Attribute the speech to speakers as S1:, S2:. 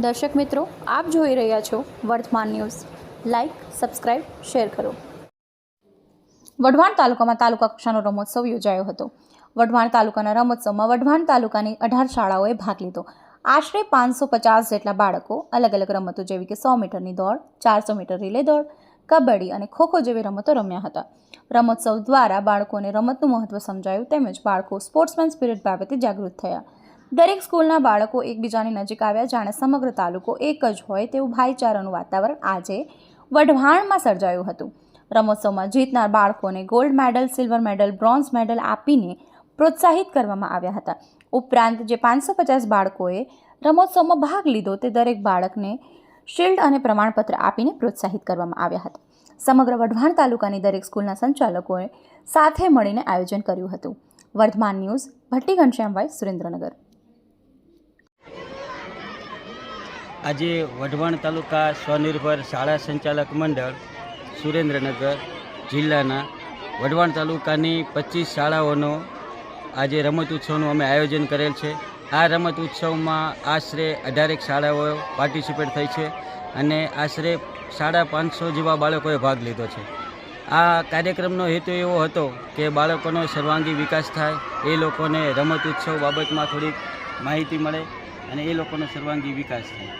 S1: દર્શક મિત્રો, આપ જોઈ રહ્યા છો વર્તમાન ન્યૂઝ. લાઇક સબસ્ક્રાઇબ શેર કરો. વઢવાણ તાલુકામાં તાલુકા કક્ષાનો રમોત્સવ યોજાયો હતો. વઢવાણ તાલુકાના રમોત્સવમાં વઢવાણ તાલુકાની અઢાર શાળાઓએ ભાગ લીધો. આશરે પાંચસો પચાસ જેટલા બાળકો અલગ અલગ રમતો જેવી કે સો મીટરની દોડ, ચારસો મીટર રિલે દોડ, કબડ્ડી અને ખોખો જેવી રમતો રમ્યા હતા. રમોત્સવ દ્વારા બાળકોને રમતનું મહત્વ સમજાયું, તેમજ બાળકો સ્પોર્ટ્સમેન સ્પિરિટ બાબતે જાગૃત થયા. દરેક સ્કૂલના બાળકો એકબીજાની નજીક આવ્યા, જાણે સમગ્ર તાલુકો એક જ હોય તેવું ભાઈચારાનું વાતાવરણ આજે વઢવાણમાં સર્જાયું હતું. રમોત્સવમાં જીતનાર બાળકોને gold medal, silver medal, bronze medal આપીને પ્રોત્સાહિત કરવામાં આવ્યા હતા. ઉપરાંત જે પાંચસો પચાસ બાળકોએ રમોત્સવમાં ભાગ લીધો તે દરેક બાળકને શિલ્ડ અને પ્રમાણપત્ર આપીને પ્રોત્સાહિત કરવામાં આવ્યા હતા. સમગ્ર વઢવાણ તાલુકાની દરેક સ્કૂલના સંચાલકોએ સાથે મળીને આયોજન કર્યું હતું. વર્ધમાન ન્યૂઝ, ભટ્ટી ઘનશ્યામભાઈ, સુરેન્દ્રનગર.
S2: આજે વઢવાણ તાલુકા સ્વનિર્ભર શાળા સંચાલક મંડળ સુરેન્દ્રનગર જિલ્લાના વઢવાણ તાલુકાની પચીસ શાળાઓનો આજે રમત ઉત્સવનું અમે આયોજન કરેલ છે. આ રમત ઉત્સવમાં આશરે અઢારેક શાળાઓ પાર્ટિસિપેટ થઈ છે અને આશરે સાડા પાંચસો જેવા બાળકોએ ભાગ લીધો છે. આ કાર્યક્રમનો હેતુ એવો હતો કે બાળકોનો સર્વાંગી વિકાસ થાય, એ લોકોને રમત ઉત્સવ બાબતમાં થોડીક માહિતી મળે અને એ લોકોનો સર્વાંગી વિકાસ થાય.